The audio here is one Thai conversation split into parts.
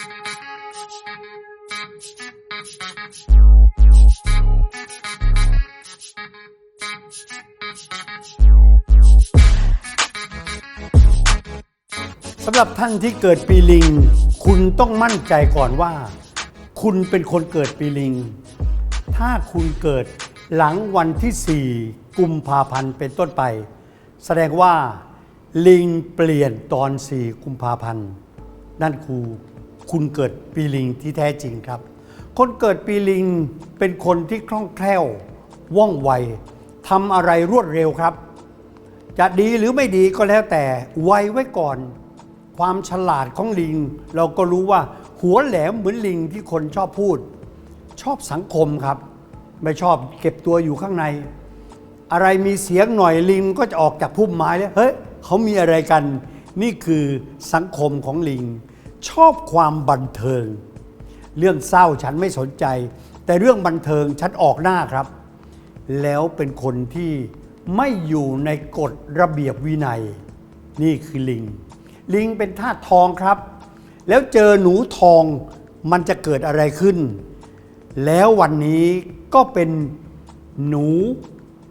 สำหรับท่านที่เกิดปีลิง คุณต้องมั่นใจก่อนว่า คุณเป็นคนเกิดปีลิง ถ้าคุณเกิดหลังวันที่ 4 กุมภาพันธ์เป็นต้นไป แสดงว่าลิงเปลี่ยนตอน 4 กุมภาพันธ์นั่นคือ คุณเกิดปีลิงที่แท้จริงครับ คนเกิดปีลิงเป็นคนที่คล่องแคล่ว ว่องไวทำอะไรรวดเร็วครับ จะดีหรือไม่ดีก็แล้วแต่ไวไว้ก่อน ความฉลาดของลิง เราก็รู้ว่าหัวแหลมเหมือนลิงที่คนชอบพูด ชอบสังคมครับ ไม่ชอบเก็บตัวอยู่ข้างใน อะไรมีเสียงหน่อยลิงก็จะออกจากพุ่มไม้แล้วเฮ้ยเขามีอะไรกัน นี่คือสังคมของลิง ชอบความบันเทิง เรื่องเศร้าฉันไม่สนใจ แต่เรื่องบันเทิงฉันออกหน้าครับ แล้วเป็นคนที่ไม่อยู่ในกฎระเบียบวินัย นี่คือลิง ลิงเป็นธาตุทองครับ แล้วเจอหนูทองมันจะเกิดอะไรขึ้น แล้ววันนี้ก็เป็นหนู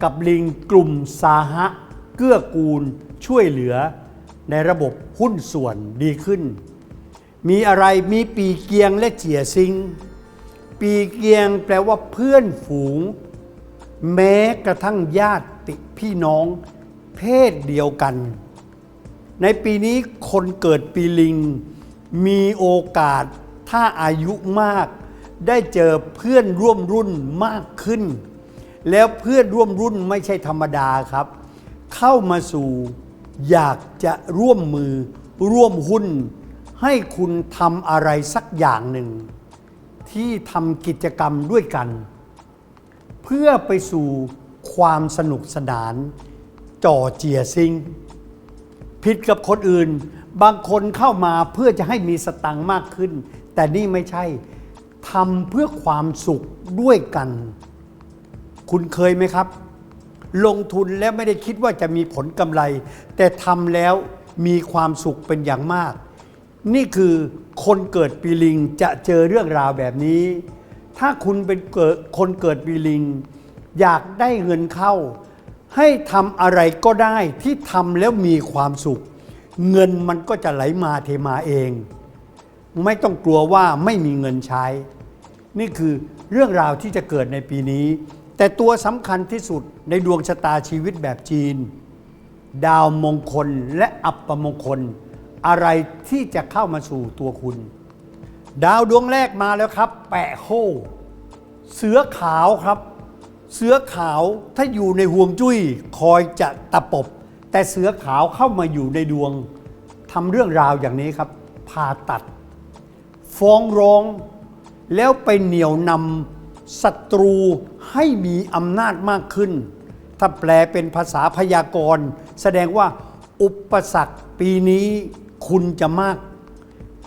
กับลิงกลุ่มสาหะ เกื้อกูลช่วยเหลือในระบบหุ้นส่วนดีขึ้น มีอะไรมีปีเกียงและเจียซิง ปีเกียงแปลว่าเพื่อนฝูง แม้กระทั่งญาติพี่น้อง เพศเดียวกัน ในปีนี้คนเกิดปีลิง มีโอกาสถ้าอายุมาก ได้เจอเพื่อนร่วมรุ่นมากขึ้น แล้วเพื่อนร่วมรุ่นไม่ใช่ธรรมดาครับ เข้ามาสู่อยากจะร่วมมือร่วมหุ้น ให้คุณทำอะไรสักอย่างหนึ่ง ที่ทำกิจกรรมด้วยกัน เพื่อไปสู่ความสนุกสนาน จ่อเจียซิงผิดกับคนอื่น บางคนเข้ามาเพื่อจะให้มีสตังค์มากขึ้น แต่นี่ไม่ใช่ทำเพื่อความสุขด้วยกัน คุณเคยไหมครับ ลงทุนแล้วไม่ได้คิดว่าจะมีผลกำไร แต่ทำแล้วมีความสุขเป็นอย่างมาก นี่คือคนเกิดปีลิงจะเจอเรื่องราวแบบนี้ ถ้าคุณเป็นเกิดคนเกิดปีลิง อยากได้เงินเข้า ให้ทำอะไรก็ได้ที่ทำแล้วมีความสุข เงินมันก็จะไหลมาเทมาเอง ไม่ต้องกลัวว่าไม่มีเงินใช้ นี่คือเรื่องราวที่จะเกิดในปีนี้ แต่ตัวสำคัญที่สุดในดวงชะตาชีวิตแบบจีน ดาวมงคลและอัปมงคล อะไรที่จะเข้ามาสู่ตัวคุณ ดาวดวงแรกมาแล้วครับ แปะโฮเสือขาวครับ เสือขาวถ้าอยู่ในห่วงจุ้ยคอยจะตะปบ แต่เสือขาวเข้ามาอยู่ในดวงทำเรื่องราวอย่างนี้ครับผ่าตัด ฟ้องร้อง แล้วไปเหนี่ยวนำศัตรูให้มีอำนาจมากขึ้น ถ้าแปลเป็นภาษาพยากรณ์ แสดงว่าอุปสรรคปีนี้ คุณจะมาก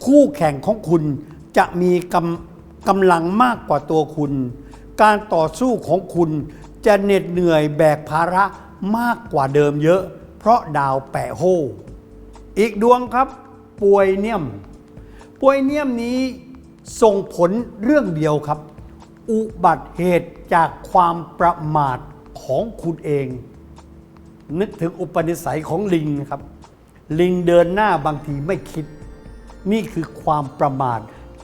คู่แข่งของคุณจะมีกำกำลังมากกว่าตัวคุณ การต่อสู้ของคุณจะเหน็ดเหนื่อยแบกภาระมากกว่าเดิมเยอะ เพราะดาวแปะโฮอีกดวงครับป่วยเนียมป่วยเนียมนี้ส่งผลเรื่องเดียวครับ อุบัติเหตุจากความประมาทของคุณเอง นึกถึงอุปนิสัยของลิงนะครับ ลิงเดินหน้าบางทีไม่คิด นี่คือความประมาท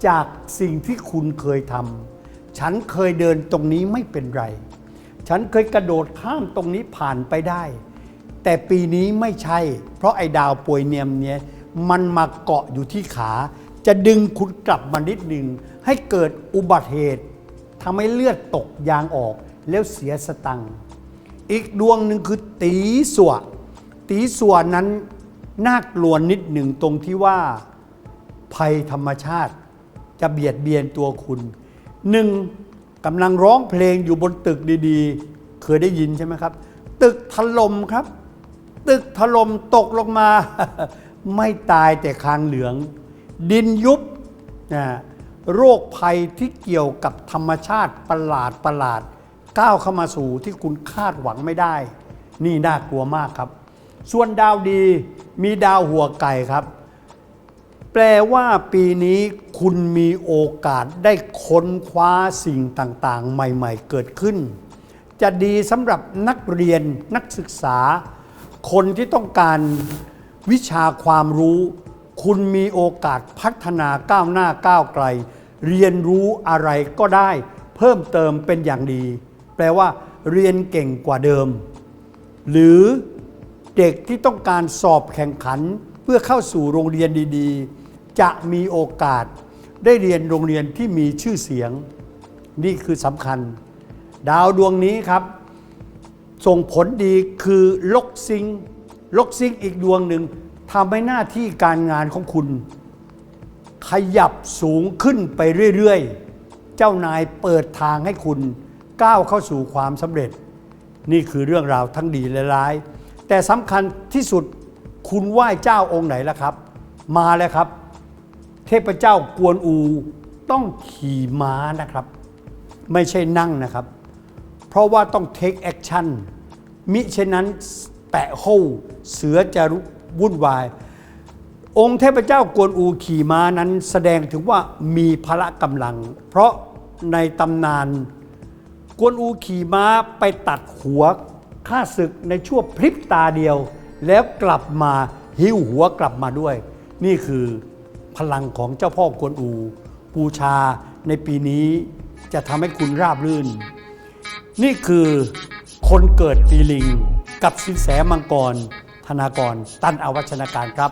จากสิ่งที่คุณเคยทำฉันเคยเดินตรงนี้ไม่เป็นไร ฉันเคยกระโดดข้ามตรงนี้ผ่านไปได้ แต่ปีนี้ไม่ใช่ เพราะไอ้ดาวป่วยเนียมเนี่ยมันมาเกาะอยู่ที่ขา จะดึงคุณกลับมานิดหนึ่งให้เกิดอุบัติเหตุทำให้เลือดตกยางออกแล้วเสียสตังค์อีกดวงหนึ่งคือตีสวตีสวนั้น น่ากลัวนิดหนึ่งตรงที่ว่าภัยธรรมชาติจะเบียดเบียนตัวคุณหนึ่งกำลังร้องเพลงอยู่บนตึกดีๆ เคยได้ยินใช่ไหมครับ ตึกถล่มครับ ตึกถล่มตกลงมา ไม่ตายแต่คางเหลือง ดินยุบนะโรคภัยที่เกี่ยวกับธรรมชาติประหลาดประหลาด ก้าวเข้ามาสู่ที่คุณคาดหวังไม่ได้ นี่น่ากลัวมากครับ ส่วนดาวดีมีดาวหัวไก่ครับ แปลว่าปีนี้คุณมีโอกาสได้ค้นคว้าสิ่งต่างๆ ใหม่ๆ เกิดขึ้น จะดีสำหรับนักเรียนนักศึกษา คนที่ต้องการวิชาความรู้ คุณมีโอกาสพัฒนาก้าวหน้าก้าวไกล เรียนรู้อะไรก็ได้ เพิ่มเติมเป็นอย่างดี แปลว่า เรียนเก่งกว่าเดิม หรือ เด็กที่ต้องการสอบแข่งขันเพื่อเข้าสู่โรงเรียนดีๆ จะมีโอกาสได้เรียนโรงเรียนที่มีชื่อเสียง นี่คือสำคัญ ดาวดวงนี้ครับ ส่งผลดีคือลกซิงลกซิงอีกดวงหนึ่งทำให้หน้าที่การงานของคุณ ขยับสูงขึ้นไปเรื่อยๆ เจ้านายเปิดทางให้คุณก้าวเข้าสู่ความสำเร็จ นี่คือเรื่องราวทั้งดีและร้าย แต่สำคัญที่สุดคุณไหว้เจ้าองค์ไหนล่ะครับ มาแล้วครับ เทพเจ้ากวนอูต้องขี่ม้านะครับ ไม่ใช่นั่งนะครับ เพราะว่าต้อง take action มิเช่นนั้นแปะโฮเสือจะวุ่นวาย องค์เทพเจ้ากวนอูขี่ม้านั้นแสดงถึงว่ามีพละกำลัง เพราะในตำนาน กวนอูขี่ม้าไปตัดหัว ข้าศึกในชั่วพริบตาเดียว แล้วกลับมาหิ้วหัวกลับมาด้วย นี่คือพลังของเจ้าพ่อกวนอู ปูชาในปีนี้จะทำให้คุณราบรื่น นี่คือคนเกิดปีลิง กับสินแสมังกร ธนากร ตันอวัชนาการครับ